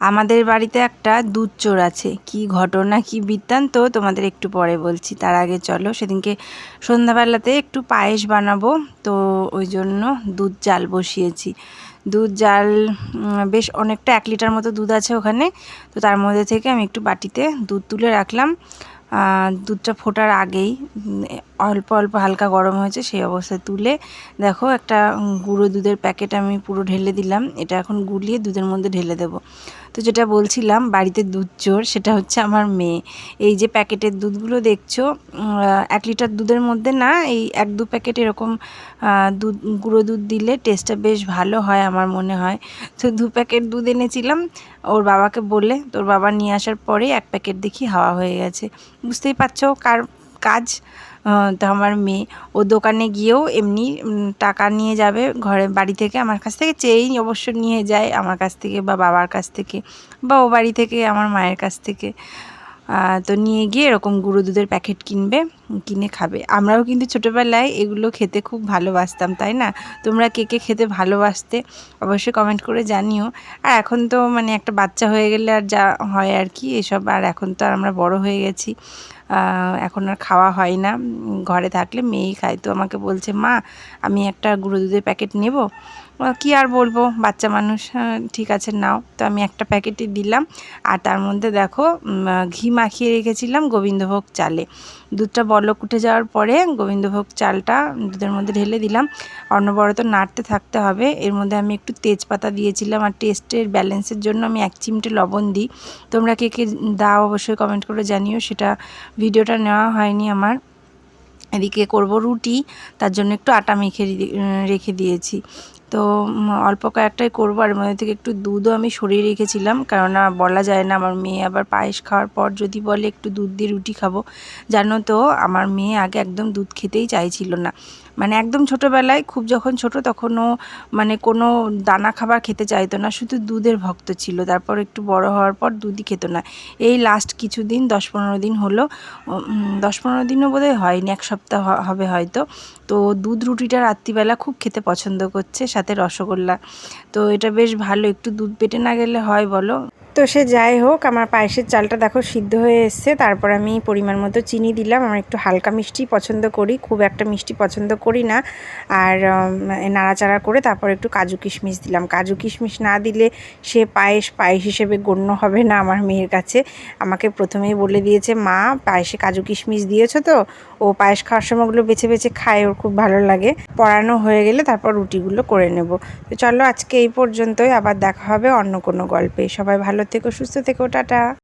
আমাদের বাড়িতে একটা দুধ চোর আছে। কি ঘটনা, কি বৃত্তান্ত? তোমাদের একটু পরে বলছি। তার আগে চলো, সেদিনকে সন্ধ্যাবেলাতে একটু পায়েস বানাবো। তো ওই জন্য দুধ জাল বসিয়েছি। দুধ জাল বেশ অনেকটা এক লিটার মতো দুধ আছে ওখানে। তো তার মধ্যে থেকে আমি একটু বাটিতে দুধ তুলে রাখলাম। দুধটা ফোটার আগেই অল্প অল্প হালকা গরম হয়েছে, সেই অবস্থায় তুলে দেখো একটা গুঁড়ো দুধের প্যাকেট আমি পুরো ঢেলে দিলাম, এটা এখন গুলিয়ে দুধের মধ্যে ঢেলে দেবো। তো যেটা বলছিলাম, বাড়িতে দুধ চোর, সেটা হচ্ছে আমার মেয়ে। এই যে প্যাকেটের দুধগুলো দেখছ এক লিটার দুধের মধ্যে না, এই এক দু প্যাকেট এরকম দুধ, গুঁড়ো দুধ দিলে টেস্টটা বেশ ভালো হয় আমার মনে হয়। তো দু প্যাকেট দুধ এনেছিলাম, ওর বাবাকে বলে, তোর বাবা নিয়ে আসার পরে এক প্যাকেট দেখি হাওয়া হয়ে গেছে। বুঝতেই পারছ কার কাজ? তো আমার মেয়ে, ও দোকানে গিয়েও এমনি টাকা নিয়ে যাবে ঘরে, বাড়ি থেকে আমার কাছ থেকে, চেয়েই অবশ্য নিয়ে যায় আমার কাছ থেকে বা বাবার কাছ থেকে বা ও বাড়ি থেকে আমার মায়ের কাছ থেকে। তো নিয়ে গিয়ে এরকম গুঁড়ো দুধের প্যাকেট কিনবে, কিনে খাবে। আমরাও কিন্তু ছোটোবেলায় এগুলো খেতে খুব ভালোবাসতাম, তাই না? তোমরা কে কে খেতে ভালোবাসতে অবশ্যই কমেন্ট করে জানিও। আর এখন তো মানে একটা বাচ্চা হয়ে গেলে আর যা হয় আর কি, এসব আর এখন তো আর আমরা বড় হয়ে গেছি। এখন আর খাওয়া হয় না। ঘরে থাকলে মেয়েই খায়। তো আমাকে বলছে, মা, আমি একটা গুঁড়ো দুধের প্যাকেট নেব। কি আর বলব? বাচ্চা মানুষ ঠিক আছে, নাও। তো আমি একটা প্যাকেটই দিলাম। আর তার মধ্যে দেখো ঘি মাখিয়ে রেখেছিলাম গোবিন্দভোগ চালে। দুধটা বলক উঠে যাওয়ার পরে গোবিন্দভোগ চালটা দুধের মধ্যে ঢেলে দিলাম। অনবরত নাড়তে থাকতে হবে। এর মধ্যে আমি একটু তেজপাতা দিয়েছিলাম। আর টেস্টের ব্যালেন্সের জন্য আমি এক চিমটে লবণ দিই। তোমরা কে কে দাও অবশ্যই কমেন্ট করে জানিও। সেটা ভিডিওটা নেওয়া হয়নি আমার। এদিকে করব রুটি তার জন্য একটু আটা মেখে রেখে দিয়েছি। তো অল্প কয়েকটাই করব আর মধ্যে থেকে একটু দুধও আমি সরিয়ে রেখেছিলাম। কেননা বলা যায় না, আমার মেয়ে আবার পায়েস খাওয়ার পর যদি বলে একটু দুধ দিয়ে রুটি খাব, জানো তো আমার মেয়ে আগে একদম দুধ খেতেই চাইছিল না। মানে একদম ছোটোবেলায় খুব যখন ছোট তখনও মানে কোনো দানা খাবার খেতে চাইতো না, শুধু দুধের ভক্ত ছিল। তারপর একটু বড় হওয়ার পর দুধই খেত না। এই লাস্ট কিছুদিন, দশ পনেরো দিন হলো দশ পনেরো দিনও বোধহয় হয়নি, এক সপ্তাহ হবে হয়তো। তো দুধ রুটিটা রাত্রিবেলা খুব খেতে পছন্দ করছে সাথে রসগোল্লা। তো এটা বেশ ভালো একটু দুধ পেটে না গেলে হয় বলো? তো সে যাই হোক, আমার পায়েসের চালটা দেখো সিদ্ধ হয়ে এসছে। তারপর আমি পরিমাণ মতো চিনি দিলাম। আমার একটু হালকা মিষ্টি পছন্দ করি, খুব একটা মিষ্টি পছন্দ করি না। আর নাড়াচাড়া করে তারপর একটু কাজু কিশমিশ দিলাম। কাজু কিশমিশ না দিলে সে পায়েস পায়েস হিসেবে গণ্য হবে না আমার মেয়ের কাছে। আমাকে প্রথমেই বলে দিয়েছে, মা, পায়েসে কাজু কিশমিশ দিয়েছ তো? ও পায়েস খাওয়ার সময় ওগুলো বেছে বেছে খায়, ওর খুব ভালো লাগে। পড়ানো হয়ে গেলে তারপর রুটিগুলো করে নেব। তো চলো আজকে এই পর্যন্তই, আবার দেখা হবে অন্য কোনো গল্পে। সবাই ভালো থেকো সুস্থ থেকো টাটা।